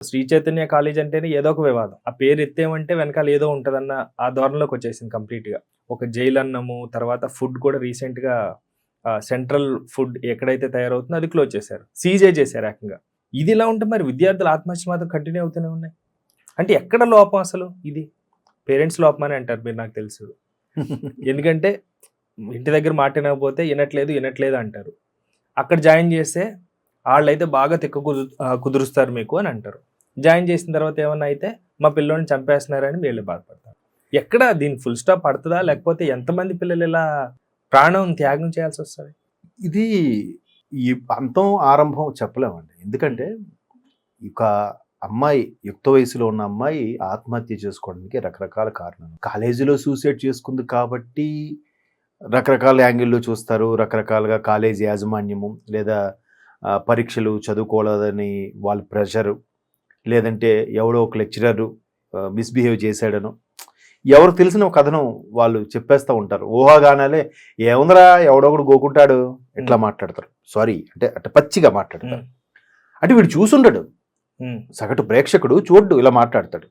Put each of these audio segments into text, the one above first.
Shri Chaitanya college అంటేనే ఏదో ఒక వివాదం. ఆ పేరు ఎత్తేమంటే వెనకాల ఏదో ఉంటదన్న ఆ ధోరణిలోకి వచ్చేసింది కంప్లీట్గా ఒక జైలు అన్నము తర్వాత ఫుడ్ కూడా రీసెంట్గా సెంట్రల్ ఫుడ్ ఎక్కడైతే తయారవుతుందో అది క్లోజ్ చేశారు. సీజే చేశారు ఏకంగా. ఇది ఇలా ఉంటే మరి విద్యార్థుల ఆత్మహత్య మాత్రం కంటిన్యూ అవుతూనే ఉన్నాయి. అంటే ఎక్కడ లోపం అసలు ఇది? పేరెంట్స్ లోపం అని అంటారు మీరు నాకు తెలుసు. ఎందుకంటే ఇంటి దగ్గర మాట వినకపోతే వినట్లేదు వినట్లేదు అంటారు. అక్కడ జాయిన్ చేస్తే వాళ్ళైతే బాగా తిక్క కుదు కుదురుస్తారు మీకు అని అంటారు. జాయిన్ చేసిన తర్వాత ఏమన్నా అయితే మా పిల్లోని చంపేస్తున్నారని వీళ్ళు బాధపడతారు. ఎక్కడ దీని ఫుల్ స్టాప్ పడుతుందా? లేకపోతే ఎంతమంది పిల్లలు ఇలా ప్రాణం త్యాగం చేయాల్సి వస్తుంది? ఇది ఈ అంతం ఆరంభం చెప్పలేమండి. ఎందుకంటే ఒక అమ్మాయి యుక్త వయసులో ఉన్న అమ్మాయి ఆత్మహత్య చేసుకోవడానికి రకరకాల కారణాలు. కాలేజీలో సూసైడ్ చేసుకుంది కాబట్టి రకరకాల యాంగిల్లో చూస్తారు. రకరకాలుగా కాలేజీ యాజమాన్యము లేదా పరీక్షలు చదువుకోలేదని వాళ్ళ ప్రెషరు లేదంటే ఎవడో ఒక లెక్చరరు మిస్బిహేవ్ చేశాడనో. ఎవరు తెలిసిన ఒక కథనం వాళ్ళు చెప్పేస్తూ ఉంటారు. ఊహాగానాలే ఏముందిరా ఎవడో ఒకడు గోకుంటాడు. ఇట్లా మాట్లాడతారు? సారీ అంటే అంటే పచ్చిగా మాట్లాడతారు. అంటే వీడు చూసుండడు. సగటు ప్రేక్షకుడు చూడ్డు ఇలా మాట్లాడతాడు.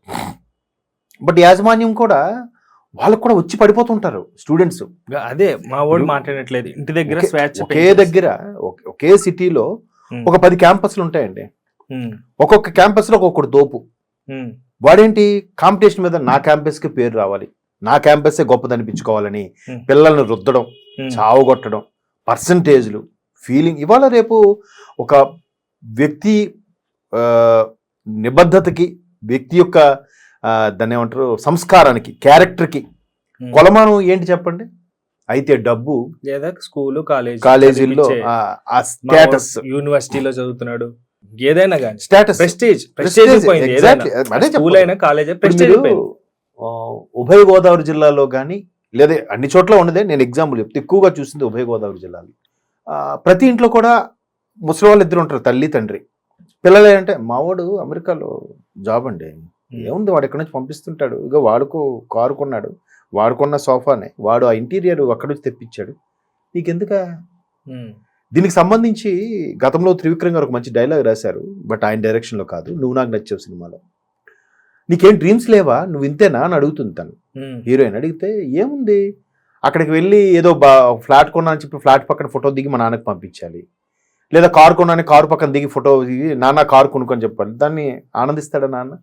బట్ యాజమాన్యం కూడా వాళ్ళకు కూడా వచ్చి పడిపోతుంటారు స్టూడెంట్స్. అదే మా వాడు మాట్లాడట్లేదు ఇంటి దగ్గర ఒకే- స్వేచ్ఛ ఒకే పెంచేసి. దగ్గర ఒకే- సిటీలో ఒక పది క్యాంపస్లు ఉంటాయండి. ఒక్కొక్క క్యాంపస్లో ఒక్కొక్కడు దోపు. వాడేంటి? కాంపిటీషన్ మీద నా క్యాంపస్కి పేరు రావాలి. నా క్యాంపస్సే గొప్పదనిపించుకోవాలని. పిల్లల్ని రుద్దడం చావగొట్టడం పర్సంటేజ్లు ఫీలింగ్ ఇవాళ రేపు ఒక వ్యక్తి నిబద్ధతకి వ్యక్తి యొక్క దాన్ని ఏమంటారు? సంస్కారానికి క్యారెక్టర్కి. కొలమానం ఏంటి చెప్పండి? అయితే డబ్బు లేదా స్కూల్ కాలేజ్ కాలేజీల్లో ఆ స్టేటస్. యూనివర్సిటీలో చదువుతున్నాడు. ఏదైనా కానీ. స్టేటస్ ప్రెస్టేజ్ ప్రెస్టేజ్ పోయింది. స్కూల్ అయినా కాలేజ్ ప్రెస్టేజ్ ఉభయ గోదావరి జిల్లాలో కానీ లేదా అన్ని చోట్ల ఉన్నదే నేను ఎగ్జాంపుల్ చెప్తే. ఎక్కువగా చూసింది ఉభయ గోదావరి జిల్లాలో. ప్రతి ఇంట్లో కూడా ముసలి వాళ్ళు ఇద్దరు ఉంటారు తల్లి తండ్రి. పిల్లలు ఏంటంటే మావాడు అమెరికాలో జాబ్ అండి. ఏముంది వాడు ఎక్కడి నుంచి పంపిస్తుంటాడు? ఇక వాడుకో కారు కొన్నాడు. వాడుకున్న సోఫానే. వాడు ఆ ఇంటీరియర్ అక్కడి నుంచి తెప్పించాడు. నీకెందుకా? దీనికి సంబంధించి గతంలో త్రివిక్రమ్ గారు ఒక మంచి డైలాగ్ రాశారు బట్ ఆయన డైరెక్షన్లో కాదు. నువ్వు నాకు నచ్చావు సినిమాలో. నీకేం డ్రీమ్స్ లేవా? నువ్వు ఇంతేనా? అని అడుగుతుంది తను. హీరోయిన్ అడిగితే ఏముంది? అక్కడికి వెళ్ళి ఏదో బా ఫ్లాట్ కొన్నా అని చెప్పి ఫ్లాట్ పక్కన ఫోటో దిగి మా నాన్నకి పంపించాలి. లేదా కారు కొన్నాను కారు పక్కన దిగి ఫోటో దిగి నాన్న కారు కొనుక్కొని చెప్పాలి. దాన్ని ఆనందిస్తాడా నాన్న?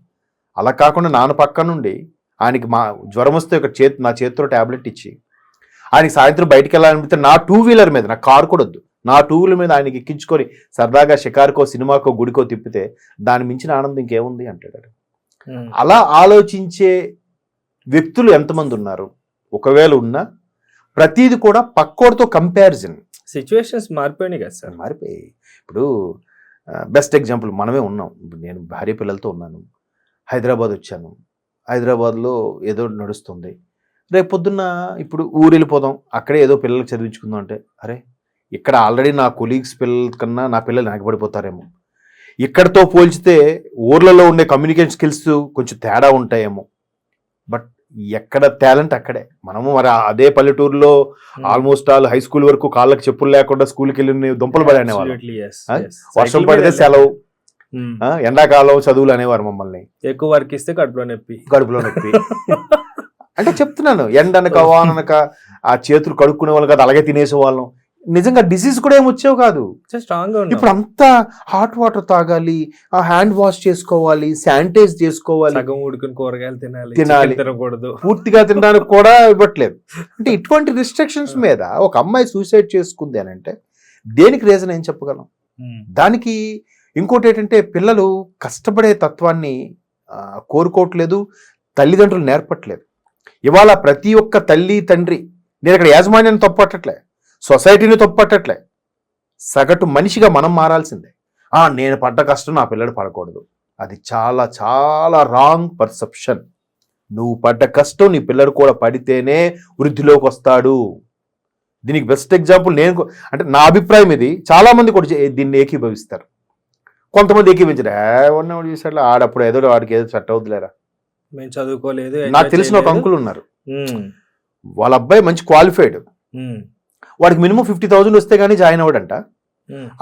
అలా కాకుండా నాన్న పక్క నుండి ఆయనకి మా జ్వరం వస్తే ఒక చేతి నా చేతితో ట్యాబ్లెట్ ఇచ్చి ఆయనకి సాయంత్రం బయటికి వెళ్ళాలనిపిస్తే నా టూ వీలర్ మీద నా కారు కూడా వద్దు నా టూ వీలర్ మీద ఆయనకి ఎక్కించుకొని సరదాగా షికారుకో సినిమాకో గుడికో తిప్పితే దాని మించిన ఆనందం ఇంకేముంది అంటాడు అలా ఆలోచించే వ్యక్తులు ఎంతమంది ఉన్నారు? ఒకవేళ ఉన్నా ప్రతిది కూడా పక్కోడితో కంపారిజన్ సిచ్యువేషన్స్ మారిపోయినాయి కదా సార్. మారిపోయి ఇప్పుడు బెస్ట్ ఎగ్జాంపుల్ మనమే ఉన్నాం. ఇప్పుడు నేను భార్య పిల్లలతో ఉన్నాను. హైదరాబాద్ వచ్చాను. హైదరాబాద్లో ఏదో నడుస్తుంది. రేపు పొద్దున్న ఇప్పుడు ఊరు వెళ్ళిపోదాం. అక్కడే ఏదో పిల్లలకు చదివించుకుందాం అంటే అరే ఇక్కడ ఆల్రెడీ నా కొలీగ్స్ పిల్లల కన్నా నా పిల్లలు వెనకబడిపోతారేమో. ఇక్కడతో పోల్చితే ఊర్లలో ఉండే కమ్యూనికేషన్ స్కిల్స్ కొంచెం తేడా ఉంటాయేమో. బట్ ఎక్కడ టాలెంట్ అక్కడే. మనము మరి అదే పల్లెటూరులో ఆల్మోస్ట్ ఆల్ హై స్కూల్ వరకు కాళ్ళకి చెప్పులు లేకుండా స్కూల్కి వెళ్ళి దుంపలు పడి అనేవాళ్ళం. వర్షం పడితే సెలవు. ఆ, ఎండాకాలం చదువులు అనేవారు మమ్మల్ని. ఎక్కువ వర్క్ ఇస్తే కడుపులో నొప్పి. కడుపులో నొప్పి. అంటే చెప్తున్నాను ఎండనక వాననక ఆ చేతులు కడుక్కునే వాళ్ళు కాదు అలాగే తినేసే వాళ్ళం నిజంగా డిసీజ్ కూడా ఏమి వచ్చేవి కాదు. స్ట్రాంగ్ ఇప్పుడు అంతా హాట్ వాటర్ తాగాలి ఆ హ్యాండ్ వాష్ చేసుకోవాలి శానిటైజ్ చేసుకోవాలి. సగం ఉడికిన కూరగాయలు తినాలి తినాలి. తినకూడదు. పూర్తిగా తినడానికి కూడా ఇవ్వట్లేదు. అంటే ఇటువంటి రిస్ట్రిక్షన్స్ మీద ఒక అమ్మాయి సూసైడ్ చేసుకుంది అని అంటే దేనికి రీజన్ ఏం చెప్పగలం. దానికి ఇంకోటి ఏంటంటే పిల్లలు కష్టపడే తత్వాన్ని కోరుకోవట్లేదు తల్లిదండ్రులు నేర్పట్లేదు. ఇవాళ ప్రతి ఒక్క తల్లి తండ్రి నేను ఇక్కడ యాజమాన్యాన్ని తప్పట్టట్లే సొసైటీని తప్పట్టట్లే. సగటు మనిషిగా మనం మారాల్సిందే. ఆ నేను పడ్డ కష్టం నా పిల్లడు పడకూడదు. అది చాలా చాలా రాంగ్ పర్సెప్షన్ నువ్వు పడ్డ కష్టం నీ పిల్లడు కూడా పడితేనే వృద్ధిలోకి వస్తాడు దీనికి బెస్ట్ ఎగ్జాంపుల్ నేను అంటే నా అభిప్రాయం ఇది. చాలా మంది కూడా దీన్ని ఏకీభవిస్తారు. కొంతమంది ఏకీభవించారు ఏ ఉన్నవాడు చూసాడు ఆడప్పుడు ఏదో వాడికి ఏదో సెట్ అవుతులేరా మేము చదువుకోలేదు నాకు తెలిసిన ఒక. అంకుల్ ఉన్నారు. వాళ్ళ అబ్బాయి మంచి క్వాలిఫైడ్ వాడికి మినిమం ఫిఫ్టీ థౌసండ్ వస్తే కానీ జాయిన్ అవ్వడంట.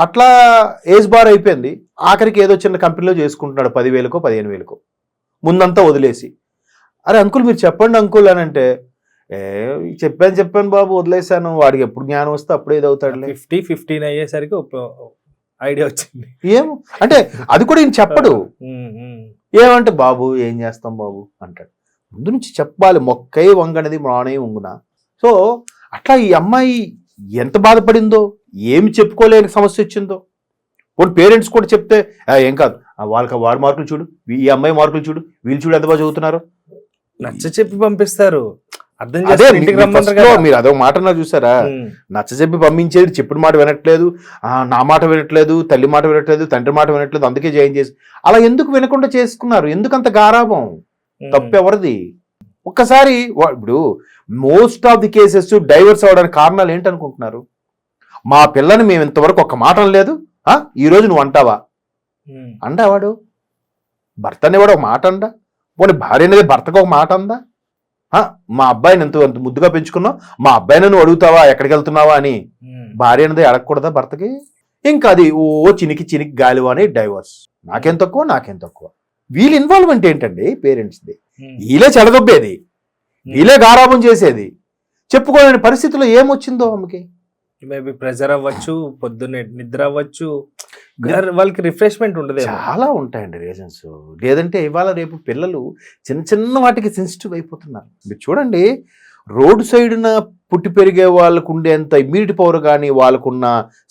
అట్లా ఏజ్ బార్ అయిపోయింది. ఆఖరికి ఏదో చిన్న కంపెనీలో చేసుకుంటున్నాడు పదివేలకో పదిహేను వేలకో ముందంతా వదిలేసి. అరే అంకుల్ మీరు చెప్పండి అంకుల్ అని అంటే ఏ చెప్పాను చెప్పాను బాబు వదిలేశాను. వాడికి ఎప్పుడు జ్ఞానం వస్తే అప్పుడు ఏది అవుతాడులే. ఫిఫ్టీ ఫిఫ్టీన్ అయ్యేసరికి ఐడియా వచ్చింది. ఏం? అంటే అది కూడా ఈయన చెప్పడు. ఏమంటే బాబు ఏం చేస్తాం బాబు? అంటాడు. ముందు నుంచి చెప్పాలి మొక్కై వంగనది మానే వంగున. సో అట్లా ఈ అమ్మాయి ఎంత బాధపడిందో ఏమి చెప్పుకోలేని సమస్య వచ్చిందో. కొన్ని పేరెంట్స్ కూడా చెప్తే "ఆ, ఏం కాదు. వాళ్ళకి వాడి మార్కులు చూడు ఈ అమ్మాయి మార్కులు చూడు వీళ్ళు చూడు ఎంత బాగా చదువుతున్నారు. నచ్చ చెప్పి పంపిస్తారు. అర్థం అదే మీరు అదో మాట అన్నారు చూసారా? నచ్చ చెప్పి పంపించేది చెప్పిన మాట వినట్లేదు నా మాట వినట్లేదు తల్లి మాట వినట్లేదు తండ్రి మాట వినట్లేదు అందుకే జాయిన్ చేసి అలా ఎందుకు వినకుండా చేసుకున్నారు? ఎందుకు అంత గారాభం? ఉమ్. తప్పు ఎవరిది ఒక్కసారి ఇప్పుడు most of the cases divorce అవడానికి కారణాలు ఏంటనుకుంటున్నారు? మా పిల్లని మేము ఇంతవరకు ఒక మాట అనలేదు. ఆ, ఈ రోజు నువ్వు అంటావా? ఉమ్. అండా వాడు. భర్త అనేవాడు ఒక మాట అందా పోనీ భార్య అనేది భర్తకు ఒక మాట అందా? మా అబ్బాయిని ఎంత ఎంత ముద్దుగా పెంచుకున్నావు? మా అబ్బాయిని నువ్వు అడుగుతావా? ఎక్కడికి వెళ్తున్నావా అని. భార్య అనేది అడగకూడదా భర్తకి? ఇంకా అది ఓ చినికి చినికి గాలివా అని డైవర్స్ నాకేం తక్కువ నాకేం తక్కువ. వీళ్ళ ఇన్వాల్వ్మెంట్ ఏంటండి? పేరెంట్స్ది. వీళ్ళే చెడదొబ్బేది. వీళ్ళే గారాబం చేసేది. చెప్పుకోలేని పరిస్థితిలో ఏమొచ్చిందో ఆమెకి? మేబీ ప్రెజర్ అవ్వచ్చు పొద్దున్నే నిద్ర అవ్వచ్చు. వాళ్ళకి రిఫ్రెష్మెంట్ ఉండదు చాలా ఉంటాయండి రీజన్స్. లేదంటే ఇవాళ రేపు పిల్లలు చిన్న చిన్న వాటికి సెన్సిటివ్ అయిపోతున్నారు. మీరు చూడండి రోడ్ సైడ్న పుట్టి పెరిగే వాళ్ళకు ఉండేంత ఇమ్యూనిటీ పవర్ కానీ వాళ్ళకున్న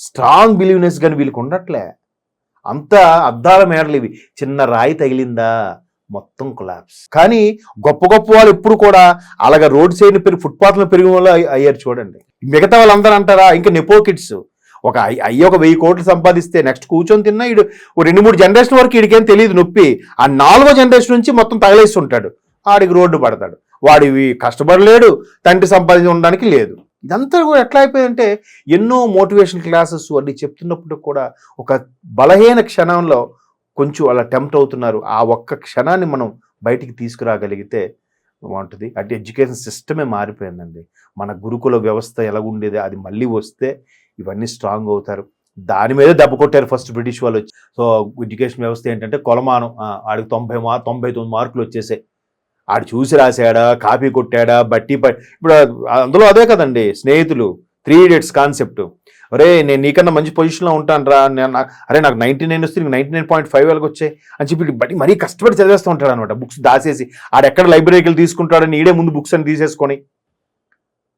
స్ట్రాంగ్ బిలీవ్నెస్ కానీ వీళ్ళకి ఉండట్లే. అంత అద్దాల మేడలు ఇవి. చిన్న రాయి తగిలిందా? మొత్తం కొలాప్స్ కానీ గొప్ప గొప్ప వాళ్ళు ఎప్పుడు కూడా అలాగ రోడ్ సైడ్ పెరిగి ఫుట్పాత్లో పెరిగిన వాళ్ళు అయ్యారు చూడండి. మిగతా వాళ్ళందరూ అంటారా? ఇంకా నెపో కిడ్స్ ఒక అయ్యి ఒక వెయ్యి కోట్లు సంపాదిస్తే నెక్స్ట్ కూర్చొని తిన్నా ఇడు ఓ రెండు మూడు జనరేషన్ వరకు వీడికేం తెలియదు నొప్పి. ఆ నాలుగో జనరేషన్ నుంచి మొత్తం తగలేసి ఉంటాడు ఆడికి రోడ్డు పడతాడు. వాడివి కష్టపడలేడు తండ్రి సంపాదించి ఉండడానికి లేదు. ఇదంతా కూడా ఎట్లా అయిపోయిందంటే ఎన్నో మోటివేషన్ క్లాసెస్ అన్ని చెప్తున్నప్పుడు కూడా ఒక బలహీన క్షణంలో కొంచెం అలా టెంప్ట్ అవుతున్నారు. ఆ ఒక్క క్షణాన్ని మనం బయటికి తీసుకురాగలిగితే బాగుంటుంది. అంటే ఎడ్యుకేషన్ సిస్టమే మారిపోయిందండి. మన గురుకుల వ్యవస్థ ఎలా ఉండేది అది మళ్ళీ వస్తే ఇవన్నీ స్ట్రాంగ్ అవుతారు. దాని మీద దెబ్బ కొట్టారు ఫస్ట్ బ్రిటిష్ వాళ్ళు వచ్చి. సో ఎడ్యుకేషన్ వ్యవస్థ ఏంటంటే కొలమానం. ఆడికి తొంభై మా తొంభై తొమ్మిది మార్కులు వచ్చేసాయి. ఆడు చూసి రాశాడా కాపీ కొట్టాడా బట్టి ఇప్పుడు అందులో అదే కదండి స్నేహితులు. Three idiots concept. అరే నేను నీకన్నా మంచి పొజిషన్లో ఉంటాను రా అరే నాకు నైంటీ నైన్ వస్తే నీకు నైంటీ నైన్ పాయింట్ ఫైవ్ వాళ్ళకి వచ్చాయి. అని చెప్పి బట్టి మరీ కష్టపడి చదివేస్తూ ఉంటాడు అనమాట బుక్స్ దాసేసి. ఆడ ఎక్కడ లైబ్రరీకి వెళ్ళి తీసుకుంటాడని ఈడే ముందు బుక్స్ అని తీసేసుకొని.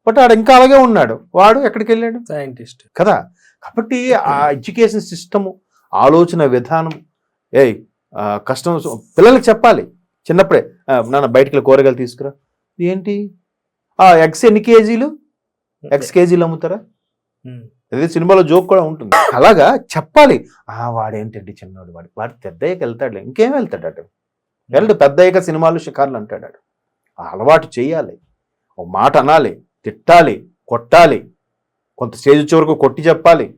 బట్ ఆడ ఇంకా అలాగే ఉన్నాడు. వాడు ఎక్కడికి వెళ్ళాడు? సైంటిస్ట్ కదా? కాబట్టి ఆ ఎడ్యుకేషన్ సిస్టము ఆలోచన విధానం ఏయ్ ఆ, కష్టం పిల్లలకి చెప్పాలి. చిన్నప్పుడే నాన్న బయటికి కూరగాయలు తీసుకురా. ఏంటి? ఆ ఎగ్స్ ఎన్ని కేజీలు? ఎగ్స్ కేజీలు అమ్ముతారా? అదే సినిమాలో జోక్ కూడా ఉంటుంది. అలాగా? చెప్పాలి. ఆ వాడేంటండి చిన్నవాడు వాడు? వాడు పెద్దయ్యకి వెళ్తాడు ఇంకేం వెళ్తాడు అటు? వెళ్ళడు పెద్దయ్యక సినిమాలు షికార్లు అంటాడు. ఆ అలవాటు చేయాలి. ఒక మాట అనాలి తిట్టాలి కొట్టాలి. కొంత స్టేజ్ వచ్చే వరకు కొట్టి చెప్పాలి.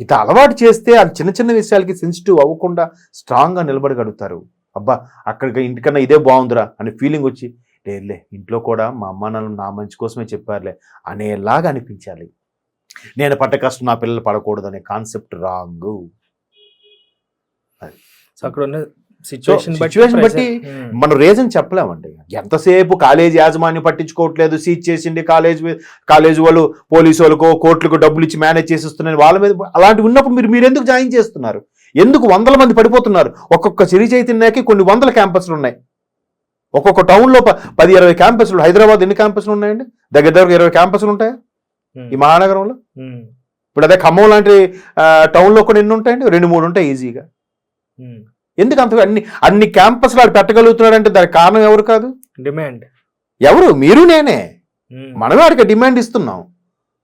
ఇది అలవాటు చేస్తే అది చిన్న చిన్న విషయాలకి సెన్సిటివ్ అవ్వకుండా స్ట్రాంగ్గా నిలబడగలుగుతారు. అబ్బా అక్కడికి ఇంటికన్నా ఇదే బాగుందిరా అనే ఫీలింగ్ వచ్చి లేదులే ఇంట్లో కూడా మా అమ్మ నాన్న నా మంచి కోసమే చెప్పారులే అనేలాగా అనిపించాలి. నేను పడ్డ కష్టం నా పిల్లలు పడకూడదు అనే కాన్సెప్ట్ రాంగ్. సో అక్కడ ఉన్న సిచ్యువేషన్ బట్టి మనం రీజన్ చెప్పలేమండి. ఎంతసేపు కాలేజ్ యాజమాన్యం పట్టించుకోవట్లేదు సీజ్ చేసిండి కాలేజ్ కాలేజ్ వాళ్ళు పోలీసు వాళ్ళకో కోర్టులకు డబ్బులు ఇచ్చి మేనేజ్ చేసిస్తున్నారు వాళ్ళ మీద అలాంటివి ఉన్నప్పుడు మీరు మీరు ఎందుకు జాయిన్ చేస్తున్నారు? ఎందుకు వందల మంది పడిపోతున్నారు? ఒక్కొక్క సిరి చైతన్యకి కొన్ని వందల క్యాంపస్లు ఉన్నాయి. ఒక్కొక్క టౌన్లో పది ఇరవై క్యాంపస్లు హైదరాబాద్ ఎన్ని క్యాంపస్లు ఉన్నాయండి? దగ్గర దగ్గర ఇరవై క్యాంపస్లు ఉంటాయా? ఈ మహానగరంలో? ఇప్పుడు అదే ఖమ్మం లాంటి టౌన్లో కూడా ఎన్ని ఉంటాయండి? రెండు మూడు ఉంటాయి ఈజీగా ఎందుకు అంత అన్ని అన్ని క్యాంపస్లు ఆడు పెట్టగలుగుతున్నాడంటే దానికి కారణం ఎవరు కాదు? డిమాండ్ ఎవరు? మీరు నేనే. మనమే వాడికి డిమాండ్ ఇస్తున్నాం.